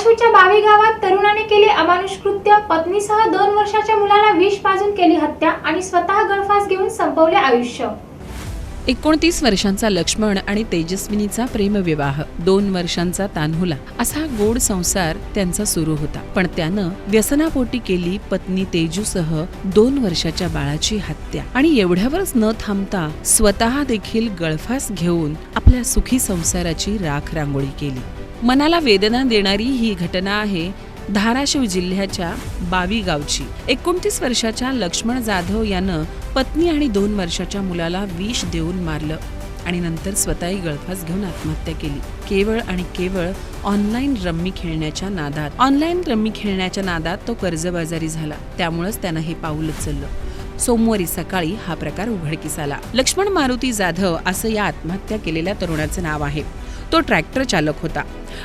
धाराशिवच्या बावी गावात तरुणाने केले अमानुष कृत्य पत्नीसह दोन वर्षाच्या मुलाला विष पाजून केली हत्या आणि स्वतः गळफास घेऊन संपवले आयुष्य. एकोणतीस वर्षांचा लक्ष्मण आणि तेजस्विनीचा प्रेमविवाह. दोन वर्षांचा तान्हुला. असा गोड संसार त्यांचा सुरू होता. पण त्यानं व्यसनापोटी केली पत्नी तेजूसह दोन वर्षाच्या बाळाची हत्या. आणि एवढ्यावरच न थांबता स्वतः देखील गळफास घेऊन आपल्या सुखी संसाराची राख रांगोळी केली. मनाला वेदना देणारी ही घटना आहे धाराशिव जिल्ह्याच्या बावी गावची. एकोणतीस वर्षाच्या लक्ष्मण जाधव यानं पत्नी आणि दोन वर्षाच्या मुलाला विष देऊन मारलं आणि नंतर स्वतःही गळफास घेऊन आत्महत्या केली. केवळ आणि केवळ ऑनलाईन रम्मी खेळण्याच्या नादात. ऑनलाईन रम्मी खेळण्याच्या नादात तो कर्जबाजारी झाला. त्यामुळंच त्यानं हे पाऊल उचललं. सोमवारी सकाळी हा प्रकार उघडकीस आला. लक्ष्मण मारुती जाधव असं या आत्महत्या केलेल्या तरुणाचं नाव आहे. तो ट्रॅक्टर चालक होता.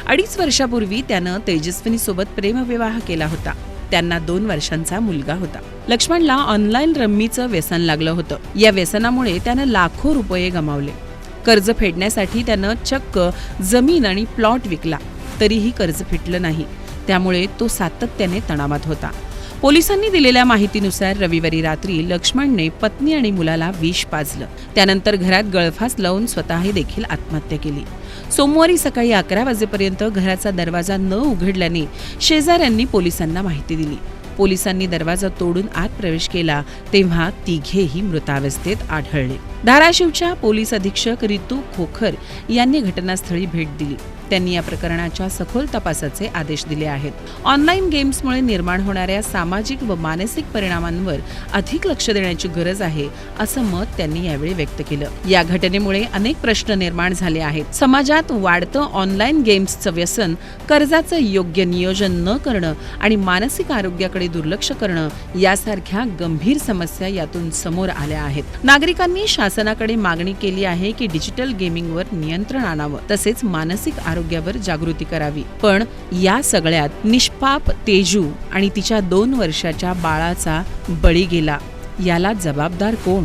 अडीच वर्षापूर्वी त्यानं तेजस्विनी सोबत प्रेमविवाह केला होता. त्यांना दोन वर्षांचा मुलगा होता. लक्ष्मणला ऑनलाईन रम्मीचं व्यसन लागलं होतं. या व्यसनामुळे त्यानं लाखो रुपये गमावले. कर्ज फेडण्यासाठी त्यानं चक्क जमीन आणि प्लॉट विकला. तरीही कर्ज फिटलं नाही. त्यामुळे तो सातत्याने तणावात होता. पोलिसांनी दिलेल्या माहितीनुसार रविवारी रात्री लक्ष्मणने पत्नी आणि मुलाला विष पाजलं. त्यानंतर घरात गळफास लावून स्वतःही देखील आत्महत्या केली. सोमवारी सकाळी अकरा वाजेपर्यंत घराचा दरवाजा न उघडल्याने शेजाऱ्यांनी पोलिसांना माहिती दिली. पोलिसांनी दरवाजा तोडून आत प्रवेश केला तेव्हा तिघेही मृतावस्थेत आढळले. धाराशिवच्या पोलीस अधीक्षक रितू खोखर यांनी घटनास्थळी भेट दिली. त्यांनी या प्रकरणाच्या सखोल तपासाचे आदेश दिले आहेत. ऑनलाईन गेम्समुळे निर्माण होणाऱ्या सामाजिक व मानसिक परिणामांवर अधिक लक्ष देण्याची गरज आहे असं मत त्यांनी यावेळी व्यक्त केलं. या घटनेमुळे अनेक प्रश्न निर्माण झाले आहेत. समाजात वाढतं ऑनलाईन गेम्सचं व्यसन कर्जाचं योग्य नियोजन न करणं आणि मानसिक आरोग्याकडे दुर्लक्ष करणं यासारख्या गंभीर समस्या यातून समोर आल्या आहेत. नागरिकांनी शासनाकडे मागणी केली आहे की डिजिटल गेमिंगवर नियंत्रण आणावं तसेच मानसिक आरोग्यावर जागृती करावी. पण या सगळ्यात निष्पाप तेजू आणि तिच्या दोन वर्षाच्या बाळाचा बळी गेला. याला जबाबदार कोण?